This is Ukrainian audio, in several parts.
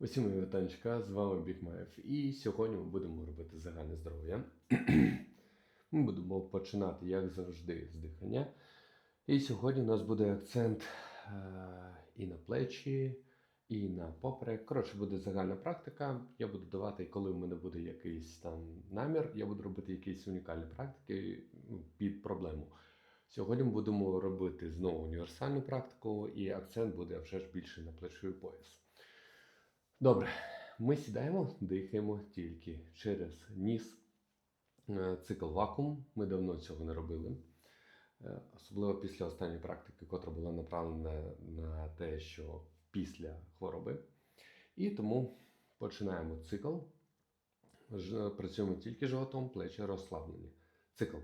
Усім вітанчика, з вами Бікмаєв. І сьогодні ми будемо робити загальне здоров'я. Ми будемо починати, як завжди, з дихання. І сьогодні у нас буде акцент е, і на плечі, і на поперек. Коротше, буде загальна практика. Я буду давати, коли в мене буде якийсь там намір, я буду робити якісь унікальні практики ну, під проблему. Сьогодні ми будемо робити знову універсальну практику, і акцент буде вже ж більше на плечовий пояс. Добре, ми сідаємо, дихаємо тільки через ніс. Е, Цикл вакуум. Ми давно цього не робили. Е, Особливо після останньої практики, котра була направлена на те, що після хвороби. І тому починаємо цикл. Працюємо тільки животом, плечі розслаблені. Цикл.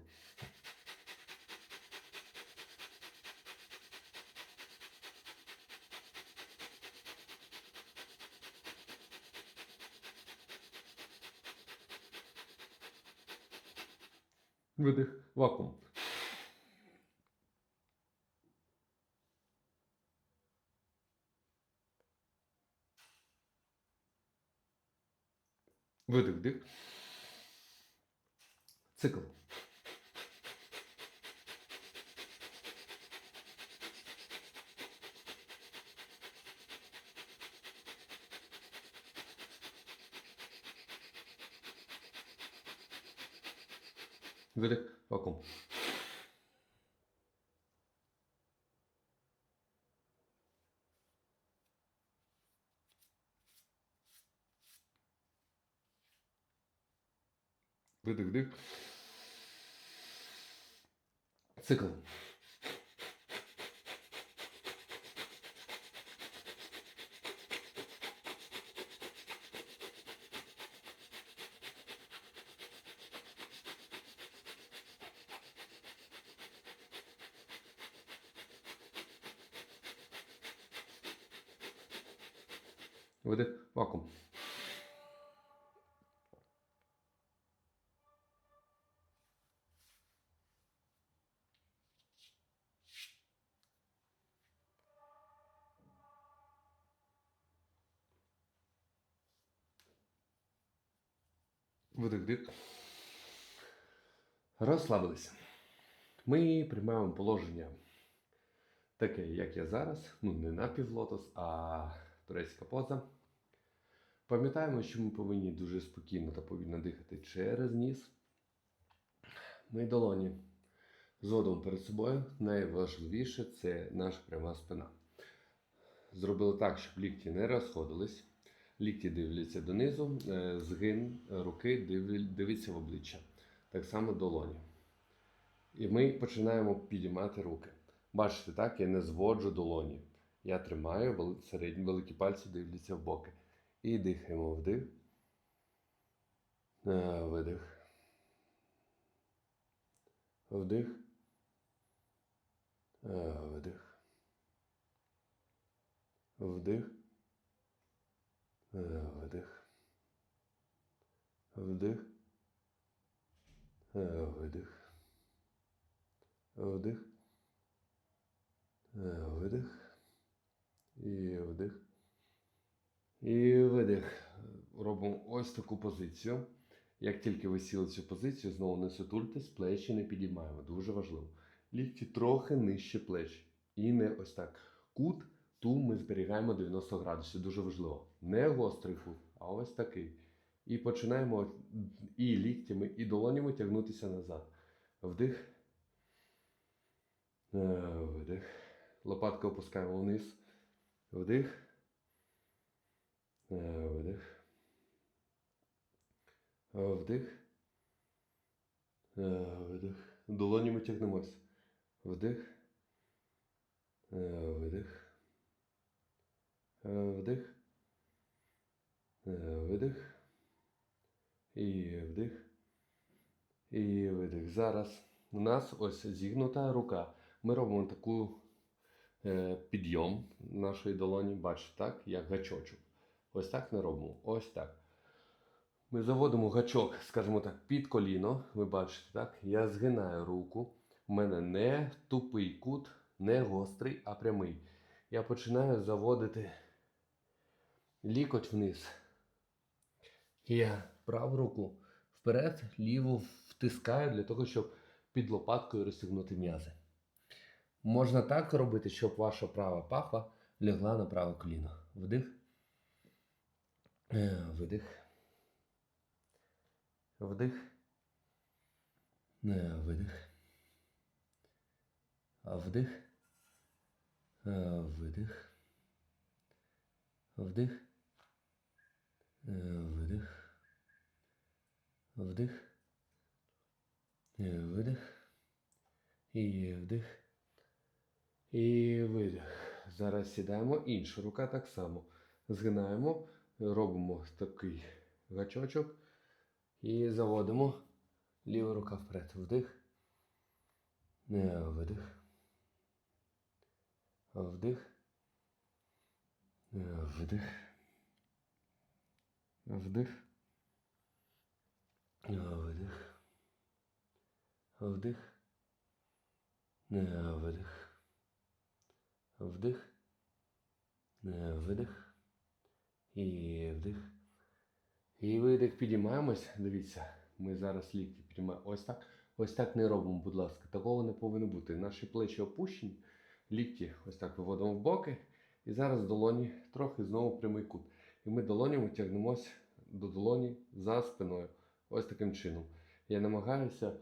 Видих. Вакуум. Видих, дих. Цикл. Видих. Вакуум. Видих, дих. Цикл. Видих. Вакуум. Видих, дих. Розслабилися. Ми приймаємо положення таке, як я зараз. Ну, не напівлотос, а турецька поза. Пам'ятаємо, що ми повинні дуже спокійно та повільно дихати через ніс. Ми долоні згодом перед собою. Найважливіше це наша пряма спина. Зробили так, щоб лікті не розходились. Лікті дивляться донизу, е, згин руки дивиться в обличчя. Так само долоні. І ми починаємо підіймати руки. Бачите, так, я не зводжу долоні. Я тримаю, середні великі пальці дивляться в боки. І дихаємо вдих. Видих. Вдих. Видих. Вдих. Видих. Вдих. Видих. Вдих. Видих. І вдих. І видих. Робимо ось таку позицію. Як тільки ви сіли цю позицію, знову не сутультесь, плечі не підіймаємо. Дуже важливо. Лікті трохи нижче плеч. І не ось так. Кут ту ми зберігаємо 90 градусів. Дуже важливо. Не гострий кут, а ось такий. І починаємо і ліктями, і долонями тягнутися назад. Вдих. Е, Видих. Лопатку опускаємо вниз. Вдих. Е, Видих. Е, Вдих. Е, Видих. Долонями тягнемось. Вдих. Видих. Вдих. Видих. І вдих. І видих. Зараз у нас ось зігнута рука. Ми робимо таку підйом нашої долоні, бачите, так, як гачочок. Ось так не робимо. Ось так. Ми заводимо гачок, скажімо так, під коліно. Ви бачите, так? Я згинаю руку. У мене не тупий кут, не гострий, а прямий. Я починаю заводити лікоть вниз. Я праву руку вперед, ліву втискаю для того, щоб під лопаткою розтягнути м'язи. Можна так робити, щоб ваша права пахва лягла на праве коліно. Вдих. Е, Видих. Вдих. Е, Видих. Вдих. Е, Видих. Вдих. Видих. Вдих. Видих. І вдих. І видих. Зараз сідаємо. Інша рука так само. Згинаємо, робимо такий гачочок і заводимо. Ліва рука вперед. Вдих. Е, Видих. Вдих. Вдих. Вдих. Видих. Вдих. Видих. Вдих. Видих. І вдих. І видих. Підіймаємось. Дивіться, ми зараз лікті підіймаємо. Ось так. Ось так не робимо, будь ласка. Такого не повинно бути. Наші плечі опущені, лікті ось так виводимо в боки. І зараз долоні трохи знову прямий кут. І ми долонями тягнемось до долоні за спиною. Ось таким чином. Я намагаюся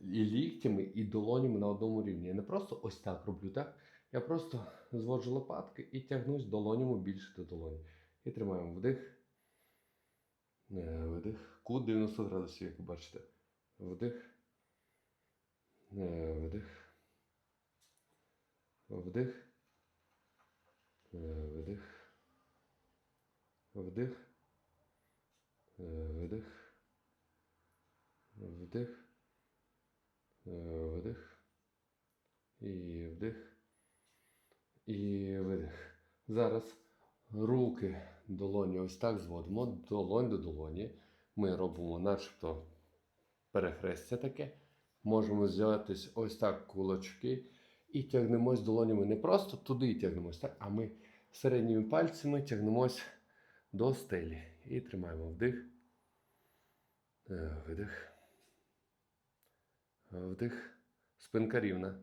і ліктями, і долонями на одному рівні. Я не просто ось так роблю, так? Я просто зводжу лопатки і тягнусь долонями більше до долоні. І тримаємо вдих. Е, Видих. Кут 90 градусів, як ви бачите. Вдих. Е, Видих. Вдих. Е, Видих. Вдих. Видих. Вдих. Видих. І вдих. І видих. Зараз руки долоні ось так зводимо. Долонь до долоні. Ми робимо начебто перехрестя таке. Можемо взятись ось так кулачки і тягнемось долонями не просто туди тягнемось, так, а ми середніми пальцями тягнемось до стелі. І тримаємо вдих. Е, Видих. Е, Вдих. Спинка рівна.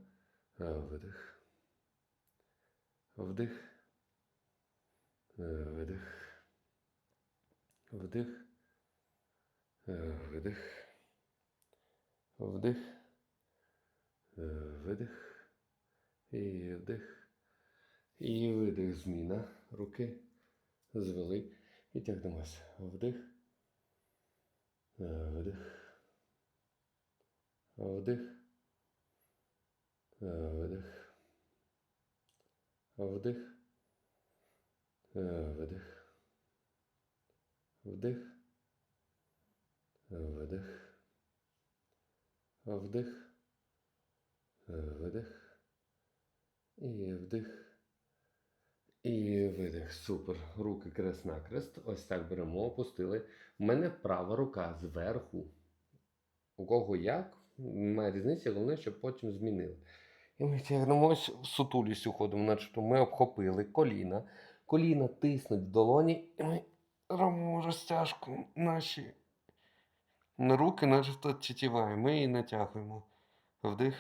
Е, Видих. Вдих. Е, Видих. Вдих. Е, Видих. Вдих. Е, Видих. І вдих. І видих. Зміна. Руки звели. І тягнемося. Вдих. Видих. Вдих. Е, Вдих. Е, Видих. Вдих. Е, Видих. Вдих. Е, Видих. І вдих. І видих. Супер. Руки крест на крест. Ось так беремо, опустили. У мене права рука зверху. У кого як, немає різниці, головне, щоб потім змінили. І ми тягнемось в сутулість уходимо, начебто ми обхопили коліна. Коліна тиснуть в долоні, і ми робимо розтяжку наші на руки, начебто тітіва, і ми її натягуємо. Вдих.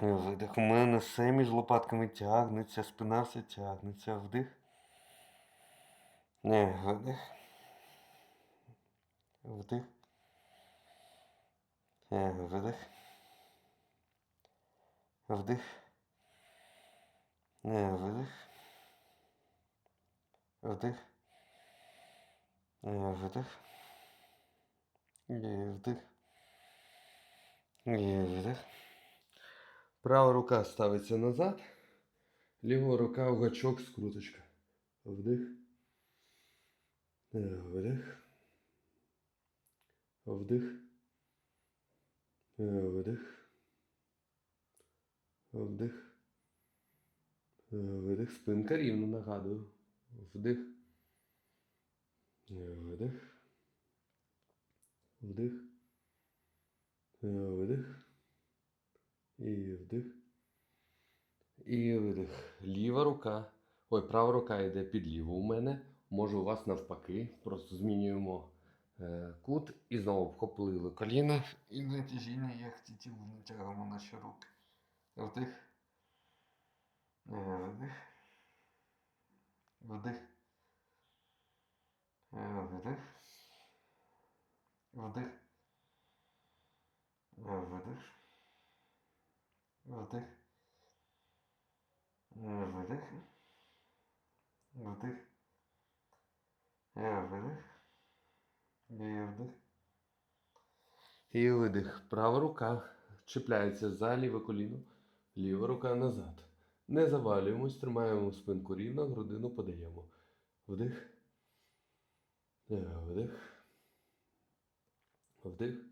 Видих. У мене все між лопатками тягнеться, спина все тягнеться. Вдих. Не, видих. Вдих. Е, Видих. Вдих. Е, Видих. Вдих. Е, Видих. І вдих. І видих. Права рука ставиться назад. Ліва рука в гачок скруточка. Вдих. Вдих. Е, Видих. Вдих. Е, Видих. Спинка рівно нагадую. Вдих. Е, Видих. Вдих. Е, Видих. І вдих. І видих. Ліва рука Ой, права рука йде під ліву у мене. Може, у вас навпаки. Просто змінюємо кут і знову вхопили коліна. І натяжіння як тітів натягаємо наші руки. Вдих. Е, Вдих. Вдих. Е, Вдих. Вдих. Е, Вдих. Вдих. Вдих. Вдих. Е, Вдих. І вдих. І видих. Права рука чіпляється за ліве коліно, ліва рука назад. Не завалюємось, тримаємо спинку рівно, грудину подаємо. Вдих. Е, Вдих. Вдих.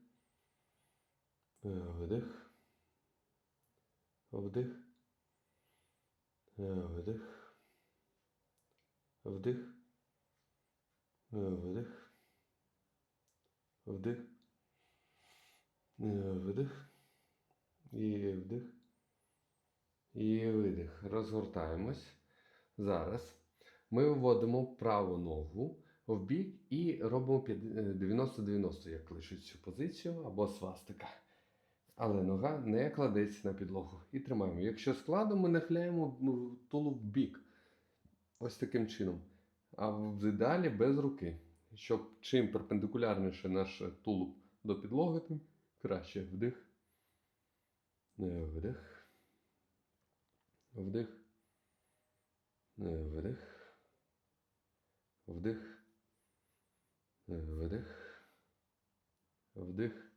Е, Вдих. Вдих. Е, Вдих. Вдих. Вдих. Вдих. Е, І вдих. І видих. Розгортаємось. Зараз ми вводимо праву ногу в бік і робимо е, 90-90, як лишить цю позицію, або свастика. Але нога не кладеться на підлогу. І тримаємо. Якщо складом, ми нахиляємо тулуб в бік. Ось таким чином. А в ідеалі без руки. Щоб чим перпендикулярніше наш тулуб до підлоги, тим краще. Вдих. Е, Вдих. Вдих. Е, Вдих. Вдих. Е, Вдих. Вдих.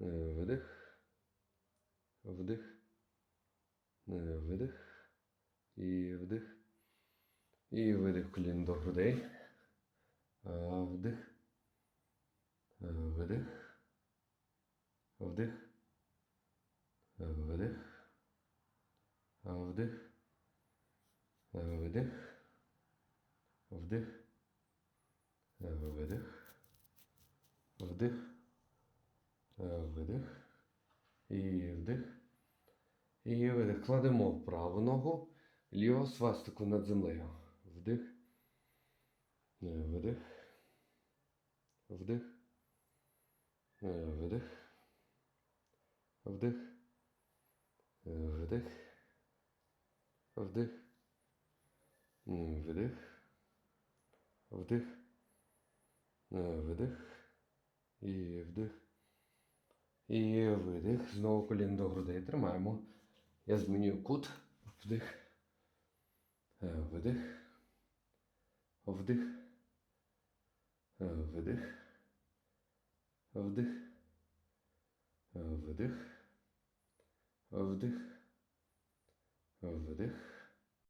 Е, Вдих. Вдих. Видих. І вдих. І видих колін до грудей. Вдих. Видих. Вдих. Видих. А, Вдих. Видих. Вдих. Видих. Вдих. Видих. І вдих. І видих. Кладемо праву ногу, ліву свастику над землею. Вдих. Видих. Вдих. Видих. Вдих. Е, Вдих. М, Видих. Вдих. Е, І вдих. І видих. Знову колін до грудей. Тримаємо. Я змінюю кут. Вдих. Е, Видих. Вдих. Е, Видих. Вдих. Е, Вдих. Вдих.